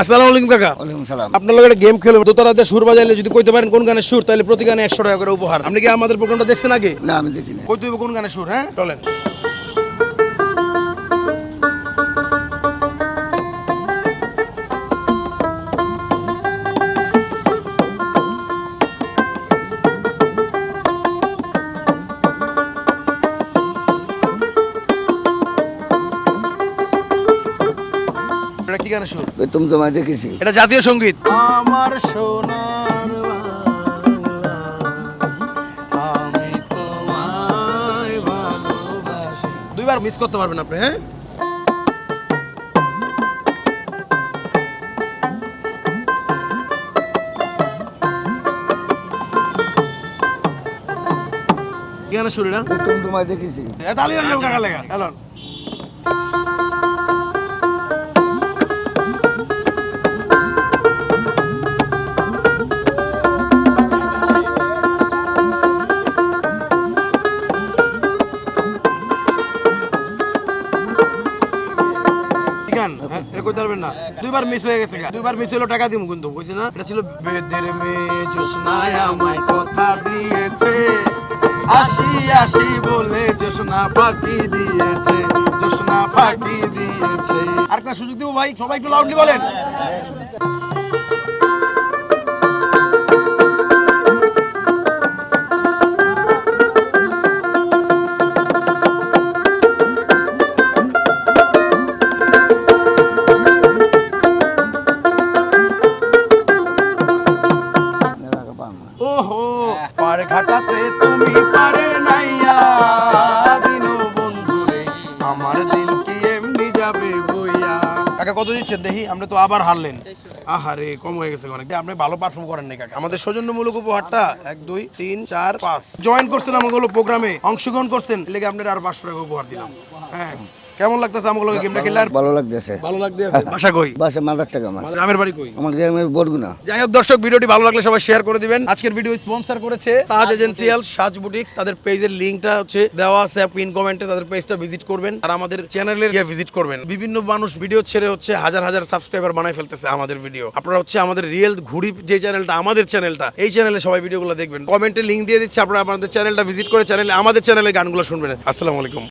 আসসালামু আলাইকুম কাকা। ওয়ালাইকুম সালাম। আপনার একটা গেম খেলব। দোতারাতে সুর বাজাইলে যদি কইতে পারেন কোন গানের সুর তাহলে প্রতি গানে একশো টাকা করে উপহার। আপনি কি আমাদের প্রোগ্রামটা দেখছেন আগে? না আমি দেখি না কইতে কোন গানের সুর হ্যাঁ? চলেন। এটা কি গানের সুর? ওই তুমি তোমায় দেখেছি। এটা জাতীয় সংগীত। আমার সোনার আমি তোমায় ভালোবাসি। দুইবার মিস করতে পারবেন আপনি হ্যাঁ? গানের সুর এটা? তুমি তোমায় দেখেছি। বাজাবো কাকা লেগা। কইতে পারবেন না। দুইবার মিস হয়ে গেছে দুইবার মিস হলো টাকা দিব কিন্তু বুঝছি না? এটা ছিল বেদের মেয়ে জোসনায় আমায় কথা দিয়েছে। আসি আসি বলে জোসনা ফাঁকি দিয়েছে জোসনা ফাঁকি দিয়েছে। আরেকটা সুযোগ দিব ভাই, সবাই একটু লাউডলি বলেন। পার ঘাটাতে তুমি পারের নাইয়া। দিন বন্ধুরে আমার দিন কি এমনি যাবে বইয়া। কাকা, কত দিচ্ছেন? দেখি, আমরা তো আবার হারলেন। আহারে কম হয়ে গেছে অনেক। আপনি ভালো পারফর্ম করেন নাই কাকা। আমাদের সৌজন্যমূলক উপহারটা এক দুই তিন চার পাঁচ। জয়েন করছেন আমাগুলো প্রোগ্রামে অংশগ্রহণ করছেন লেগে আপনার আর পাঁচশো টাকা উপহার দিলাম। হ্যাঁ কেমন লাগতেছে আমাগুলো গেমটা খেললে ভালো লাগতেছে। ভালো লাগতেছে। বাসা কই? বাসে মাদার টাকা আমার। গ্রামের বাড়ি কই? আমার গ্রামের বরগুনা যাই হোক দর্শক ভিডিওটি ভালো লাগলে সবাই শেয়ার করে দিবেন। আজকের ভিডিও স্পন্সর করেছে তাজ এজেন্সিয়াল সাজ বুটিক্স তাদের পেজের লিংকটা হচ্ছে দেওয়া আছে পিন কমেন্টে তাদের পেজটা ভিজিট করবেন। আর আমাদের চ্যানেলের গিয়ে ভিজিট করবেন। বিভিন্ন মানুষ ভিডিও ছেড়ে হচ্ছে হাজার হাজার সাবস্ক্রাইবার বানাই ফেলতেছে আমাদের ভিডিও আপনারা হচ্ছে আমাদের রিয়েল ঘুরি যে চ্যানেলটা আমাদের চ্যানেলটা এই চ্যানেলে সবাই ভিডিওগুলো দেখবেন। কমেন্টে লিঙ্ক দিয়ে দিচ্ছে, আপনারা আমাদের চ্যানেলটা ভিজিট করে চ্যানেলে আমাদের চ্যানেলে গানগুলো শুনবেন। আসসালামু আলাইকুম।